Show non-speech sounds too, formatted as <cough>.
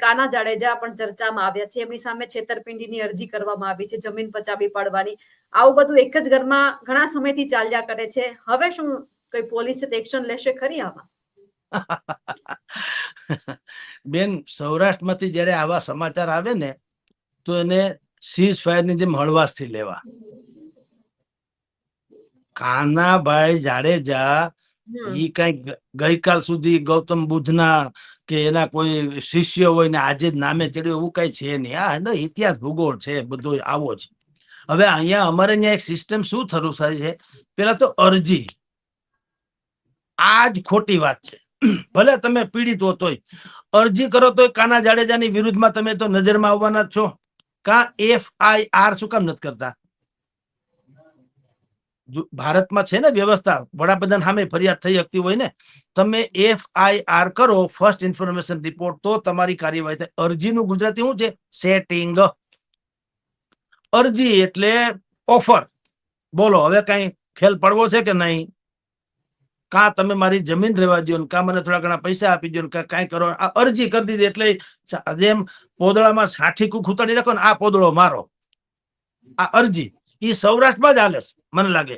કાના જાડેજા પણ ચર્ચામાં આવ્યા છે. એમની સામે છેતરપિંડીની અરજી કરવામાં આવી છે, જમીન પચાવી પાડવાની. આવું બધું એક જ ઘરમાં ઘણા સમયથી ચાલ્યા કરે છે. હવે શું કોઈ પોલીસ છે એક્શન લેશે ખરી આમાં? <laughs> બેન, સૌરાષ્ટ્રમાંથી જ્યારે આવા સમાચાર આવે ને, તો એને સીઝ ફાયરની જેમ હળવાશથી લેવા. કાનાભાઈ જાડેજા ઈ કંઈક ગઈકાલ સુધી ગૌતમ બુદ્ધના કે એના કોઈ શિષ્ય હોય ને આજે જ નામે ચડ્યું એવું કઈ છે નહીં. આ ઇતિહાસ ભૂગોળ છે, બધો આવો છે હવે અહીંયા અમારે અહીંયા એક સિસ્ટમ શું થયું થાય છે? પેલા તો અરજી. આ જ ખોટી વાત છે. ભલે તમે પીડિત હો તોય. અરજી કરો તોય કાના જાડેજાની વિરુદ્ધમાં તમે તો નજરમાં આવવાના જ છો. કા એફ આઈ આર શું કામ નથી કરતા? ભારતમાં છે ને વ્યવસ્થા વડાપ્રધાન સામે ફરિયાદ થઈ શકતી હોય ને, તમે એફઆઈઆર કરો ફર્સ્ટ ઇન્ફોર્મેશન રિપોર્ટ તો તમારી કાર્યવાહી થાય. અરજીનું ગુજરાતી શું છે? સેટિંગ અરજી એટલે ઓફર બોલો, હવે કઈ ખેલ પડવો છે કે નહીં? કા તમે મારી જમીન રહેવા દો કા મને થોડા ઘણા પૈસા આપી દો કા કાંઈ કરો આ અરજી કરી દીધી એટલે જેમ પોદળામાં સાઠી ખૂતાડી રાખો ને, આ પોદળો મારો. આ અરજી. એ સૌરાષ્ટ્રમાં જ હાલે છે, મને લાગે.